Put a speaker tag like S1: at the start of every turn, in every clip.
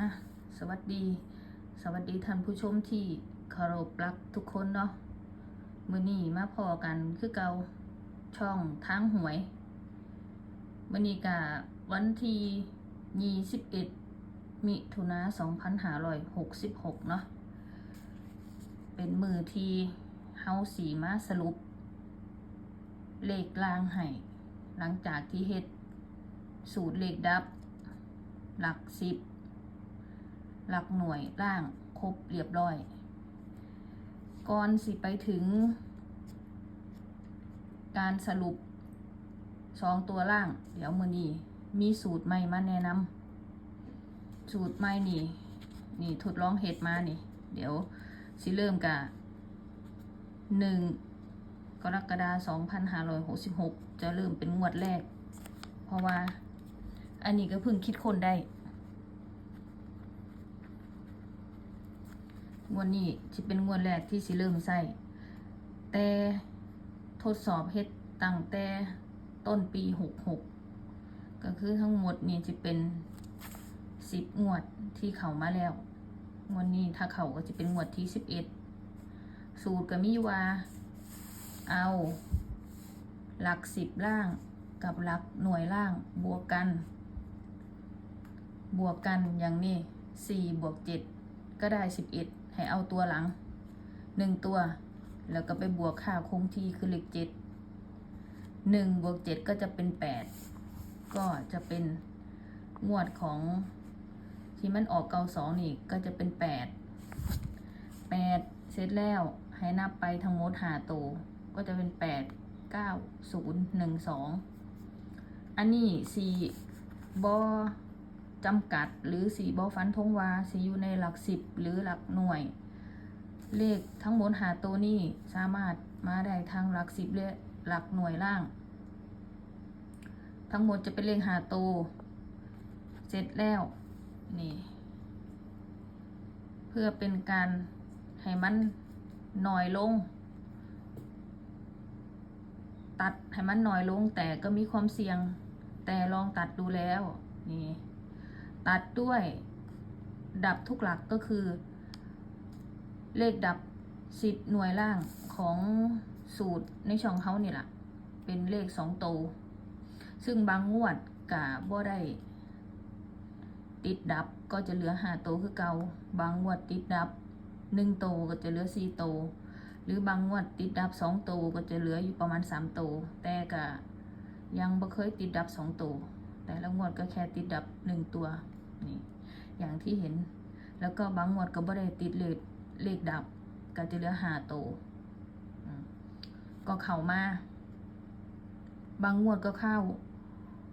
S1: อะสวัสดี สวัสดีท่านผู้ชมที่เคารพรักทุกคนเนาะมือนี้มาพอกันคือเกาช่องทางหวยมือนี้กะวันที่21มิถุนา2566เนาะเป็นมือที่เฮาสีมาสรุป เลขลางให้หลังจากที่เฮ็ดสูตรเลขดับ หลักสิบ หลักหน่วยล่างครบเรียบร้อย ก่อนสิไปถึง การสรุปสองตัวล่าง เดี๋ยวมือนี้มีสูตรใหม่มาแนะนำสูตรใหม่นี่ นี่ทดลองเห็ดมานี่ เดี๋ยวสิเริ่มกับหนึ่งกรกฎาคม2566 จะเริ่มเป็นงวดแรก เพราะว่าอันนี้ก็เพิ่งคิดคนได้ งวดนี้จะเป็นงวดแรกที่สิเริ่มใส่แต่ทดสอบเฮ็ดตั้งแต่ต้นปีหกหกก็คือทั้งหมดนี่จะเป็นสิบงวดที่เข้ามาแล้ว งวดนี้ถ้าเข้าก็จะเป็นงวดที่สิบเอ็ดสูตรก็มีว่าเอาหลักสิบล่างกับหลักหน่วยล่างบวกกัน บวกกันอย่างนี้สี่บวกเจ็ดก็ได้สิบเอ็ด ให้เอาตัวหลังหนึ่งตัว แล้วก็ไปบวกค่าคงที่คือเลขเจ็ดหนึ่งบวกเจ็ดก็จะเป็นแปดก็จะเป็นงวดของที่มันออกเกาสองนี่ก็จะเป็นแปดแปดเสร็จแล้วให้นับไปทั้งหมดหาตัวก็จะเป็นแปดเก้าศูนย์หนึ่งสองอันนี้สี่บอ จำกัดหรือสีบอฟันทงวาสีอยู่ในหลักสิบหรือหลักหน่วย เลขทั้งหมดหาตัวนี้สามารถมาได้ทางหลักสิบและหลักหน่วยล่าง ทั้งหมดจะเป็นเลขหาตัวเสร็จแล้วนี่เพื่อเป็นการให้มันหน่อยลง ตัดให้มันหน่อยลงแต่ก็มีความเสี่ยง แต่ลองตัดดูแล้วนี่ ตัดด้วย ดับทุกหลักก็คือ เลขดับสิบหน่วยล่างของสูตรในช่องเขานี่แหละเป็นเลขสองโตวซึ่งบางงวดกะบ่ได้ ติดดับก็จะเหลือห้าโตวคือเกาบางงวดติดดับหนึ่งโตวก็จะเหลือสี่โตวหรือบางงวดติดดับสองโตวก็จะเหลืออยู่ประมาณสามโตวแต่กะยังบ่เคยติดดับสองโตวแต่ละงวดก็แค่ติดดับหนึ่งตัว นี่อย่างที่เห็น แล้วก็บางงวดก็บ่ได้ติดเลขเลขดับ ก็จะเหลือหาโตก็เข้ามา บางงวดก็เข้า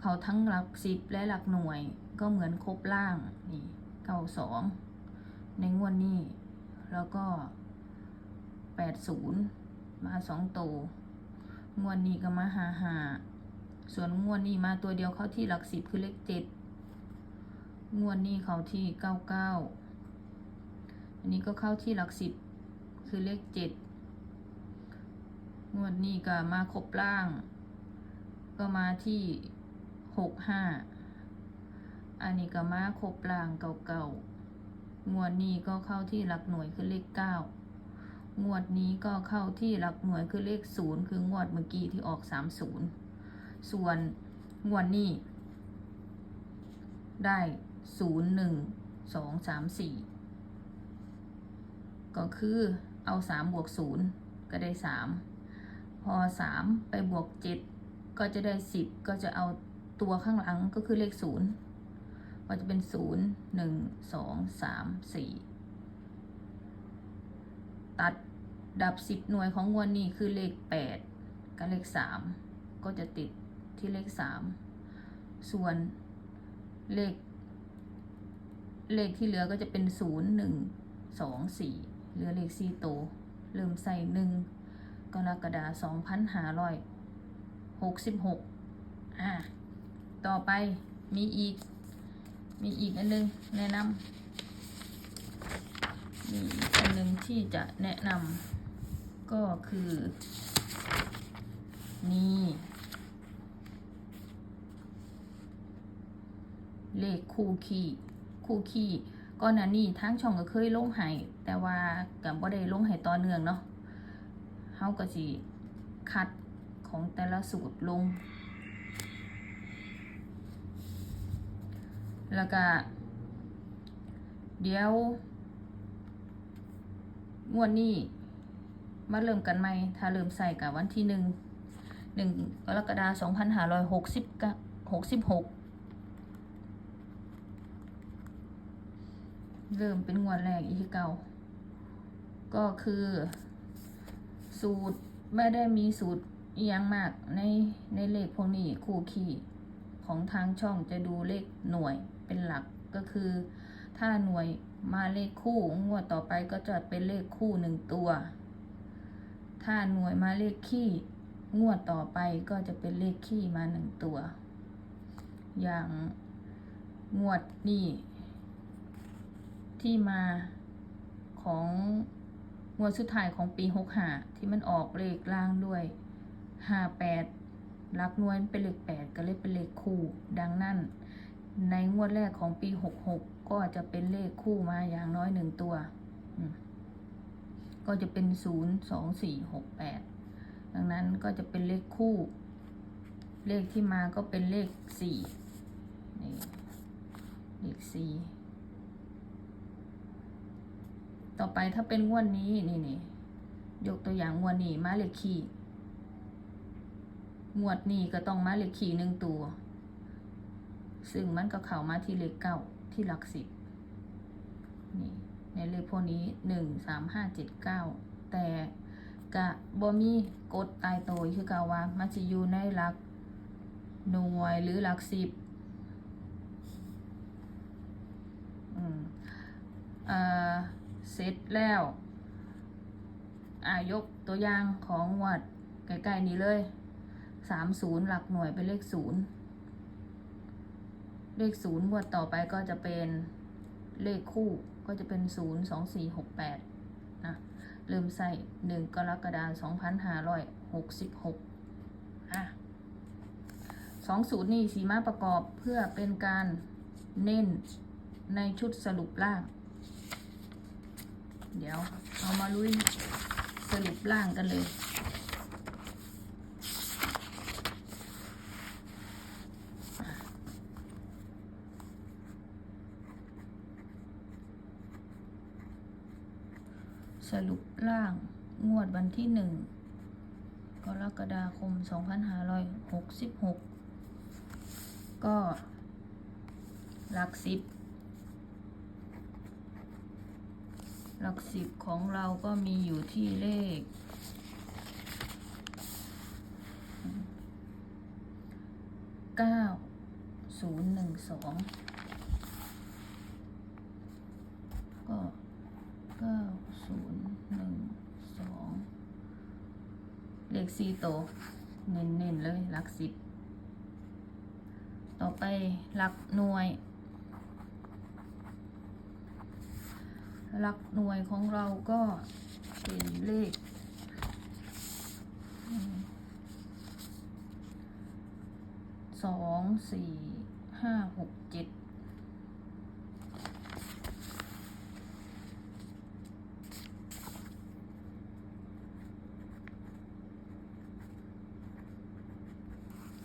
S1: เขาทั้งหลักสิบและหลักหน่วย ก็เหมือนครบล่างนี่เก้าสองในงวดนี้ แล้วก็แปดศูนย์มาสองโตงวดนี้ก็มาหาหาส่วนงวดนี้มาตัวเดียวเข้าที่หลักสิบคือเลขเจ็ด งวดนี้เข้าที่เก้าเก้าอันนี้ก็เข้าที่หลักสิบคือเลขเจ็ดงวดนี้ก็มาครบล่าง ก็มาที่หกห้าอันนี้ก็มาครบล่างเก่าๆงวดนี้ก็เข้าที่หลักหน่วยคือเลขเก้างวดนี้ก็เข้าที่หลักหน่วยคือเลขศูนย์คืองวดเมื่อกี้ที่ออกสามศูนย์ส่วนงวดนี้ได้ ศูนย์หนึ่งสองสามสี่ก็คือเอาสามบวกศูนย์ก็ได้สามพอสามไปบวกเจ็ดก็จะได้สิบก็จะเอาตัวข้างหลังก็คือเลขศูนย์ก็จะเป็นศูนย์หนึ่งสองสามสี่ตัดดับสิบหน่วยของงวดนี้คือเลขแปดกับเลขสามก็จะติดที่เลขสามส่วนเลข เลขที่เหลือก็จะเป็นศูนย์หนึ่งสองสี่เหลือเลขสี่โตวเริ่มใส่หนึ่งกรกฎาสองพันห้าร้อยหกสิบหกอะต่อไปมีอีก มีอีกอันหนึงแนะนำมีอันหนึงที่จะแนะนำก็คือ นี่ เลขคู่คี่ คู่ขี้ก่อนหน้านี้ทางช่องก็เคยลงให้แต่ว่ากับบ่ได้ลงให้ต่อเนื่องเนาะเฮาก็สิคัดของแต่ละสูตรลง แล้วก็เดี๋ยวงวดนี้มาเริ่มกันใหม่ ถ้าเริ่มใส่กับวันที่หนึ่งหนึ่งกรกฎาคมสองพันห้าร้อยหกสิบหกสิบหก เริ่มเป็นงวดแรกอีกที่เก่า ก็คือ สูตรไม่ได้มีสูตรอหยังมากในในเลขพวกนี้คู่ขี่ของทางช่องจะดูเลขหน่วยเป็นหลักก็คือ ถ้าหน่วยมาเลขคู่งวดต่อไปก็จะเป็นเลขคู่หนึ่งตัว ถ้าหน่วยมาเลขขี้งวดต่อไปก็จะเป็นเลขขี้มาหนึ่งตัว อย่างงวดนี้ ที่มาของงวดสุดท้ายของปีหกห้าที่มันออกเลขล่างด้วยห้าแปดลักหน่วยเป็นเลขแปดก็เลยเป็นเลขคู่ ดังนั้น ในงวดแรกของปีหกหกก็จะเป็นเลขคู่มาอย่างน้อยหนึ่งตัว ก็จะเป็นศูนย์สองสี่หกแปดดังนั้นก็จะเป็นเลขคู่ เลขที่มาก็เป็นเลขสี่นี่เลขสี่ ต่อไปถ้าเป็นงวดนี้นี่นี่ยกตัวอย่างงวดนี้มาเลขคี่งวดนี้ก็ต้องมาเลขคี่หนึ่งตัว ซึ่งมันก็เข้ามาที่เลขเก้าที่หลักสิบนี่ในเลขพวกนี้หนึ่งสามห้าเจ็ดเก้าแต่กะบ่มีกฎตายตัวคือกาว่ามันจะอยู่ในหลักหน่วยหรือหลักสิบอืมเอ่อ เสร็จแล้วอายกตัวอย่างของงวัดใกล้ๆนี้เลยสามศูนย์หลักหน่วยเป็นเลขศูนย์เลขศูนย์งวดต่อไปก็จะเป็นเลขคู่ก็จะเป็นศูนย์สองสี่หกแปดนะเริ่มใส่หนึ่งกรกฎาสองพันห้าร้อยหกสิบหกอะสองสูตรนี้สีมาประกอบเพื่อเป็นการเน้นในชุดสรุปล่าง เดี๋ยวเอามาลุยสรุปล่างกันเลยสรุปล่างงวดวันที่หนึ่งกรกฎาคม 2566 ก็หลักสิบ หลักสิบของเราก็มีอยู่ที่เลข เก้าศูนย์หนึ่งสองก็เก้าศูนย์หนึ่งสองเลขสี่โตวเน้นๆเลยหลักสิบ ต่อไปหลักหน่วย หลักหน่วยของเราก็เป็นเลขสองสี่ห้าหกเจ็ด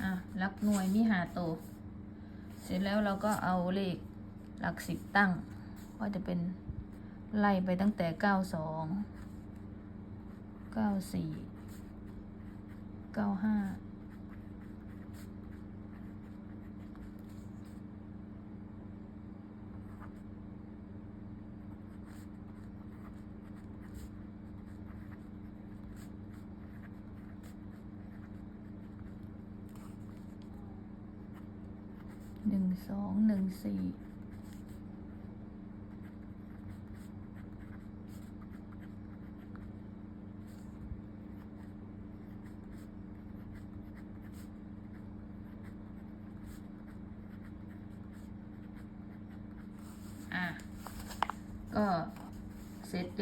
S1: อะหลักหน่วยมีหาโตวเสร็จแล้วเราก็เอาเลขหลักสิบตั้ง ก็จะเป็น ไล่ไปตั้งแต่เก้าสองเก้าสี่เก้าห้าหนึ่งสองหนึ่งสี่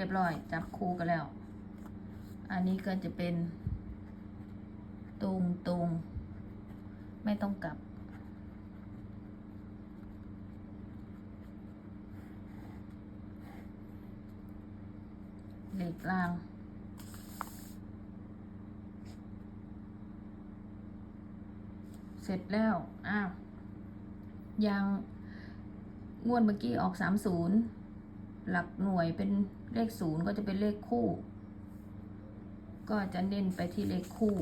S1: บร้อย จับคู่กันแล้ว อันนี้ก็จะเป็นตรงตรงไม่ต้องกลับ เหล็กลางเสร็จแล้ว อ้าว ยังงวนเมื่อกี้ออกสามศูนย์ หลักหน่วยเป็นเลขศูนย์ก็จะเป็นเลขคู่ ก็จะเน้นไปที่เลขคู่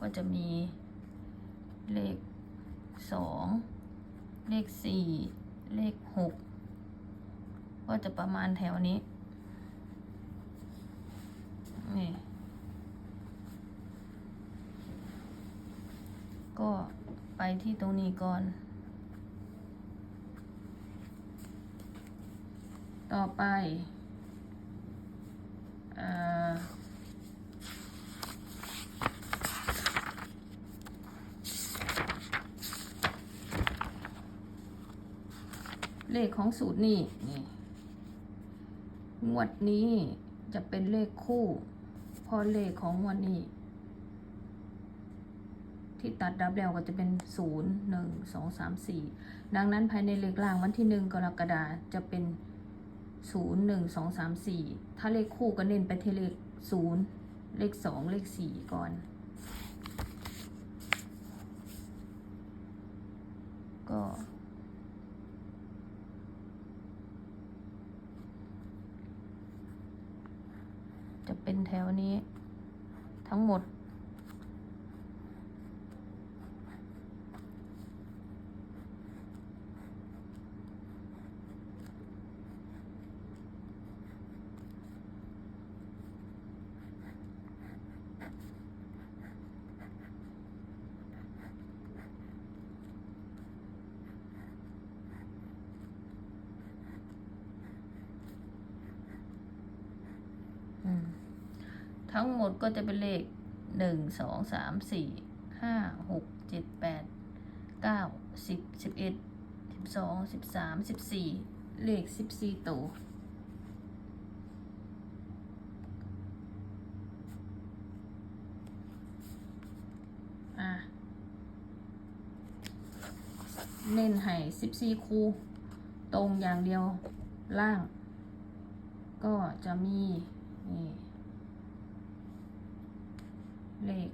S1: ก็จะมีเลขสองเลขสี่เลขหกก็จะประมาณแถวนี้นี่ก็ไปที่ตรงนี้ก่อน ต่อไปเลขของสูตรนี่นี่ งวดนี้จะเป็นเลขคู่เพอเลขของงวดนี้ ที่ตัดดับแล้วก็จะเป็นศูนย์หนึ่งสองสามสี่ดังนั้นภายในเลขล่างวันที่หนึ่งกรกฎาจะเป็น ศูนย์หนึ่งสองสามสี่ถ้าเลขคู่ก็เน้นไปที่เลขศูนย์เลขสองเลขสี่ก่อนก็จะเป็นแถวนี้ทั้งหมด อืม ทั้งหมดก็จะเป็นเลขหนึ่งสองสามสี่ห้าหกเจ็ดแปดเก้าสิบสิบเอ็ดสิบสองสิบสามสิบสี่เลขสิบสี่ตัวเน้นให้สิบสี่คูตรงอย่างเดียวล่าง ก็จะมีนี่ เลข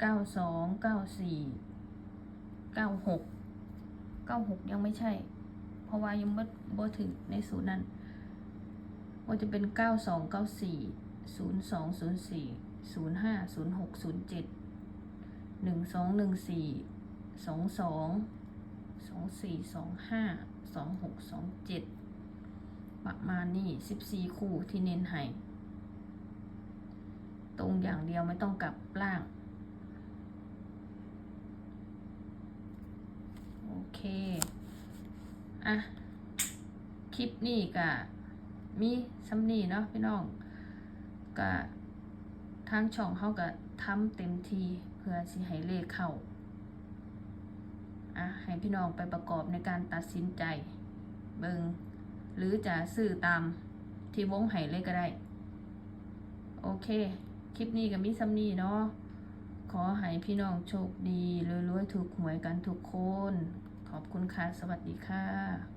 S1: เก้าสองเก้าสี่เก้าหกเก้าหกยังไม่ใช่ เพราะว่ายังไม่บ่ถึงในศูนย์นั้นว่าจะเป็นเก้าสองเก้าสี่ศูนย์สองศูนย์สี่ศูนย์ห้าศูนย์หกศูนย์เจ็ดหนึ่งสองหนึ่งสี่สองสองสองสี่สองห้าสองหกสองเจ็ดประมาณนี้สิบสี่คู่ที่เน้นให้ ตรงอย่างเดียวไม่ต้องกลับล่าง โอเค อะ คลิปนี้กะมีซัมนี่เนาะพี่น้องกะทางช่องเขากะทำเต็มทีเพื่อสิให้เลขเข้า อะ ให้พี่น้องไปประกอบในการตัดสินใจ เบิงหรือจะซื้อตามที่วงไห้เลยก็ได้ โอเค คลิปนี้กับมิซัมนี่เนาะ ขอให้พี่น้องโชคดีรวยๆถูกหวยกันทุกคน ขอบคุณค่ะ สวัสดีค่ะ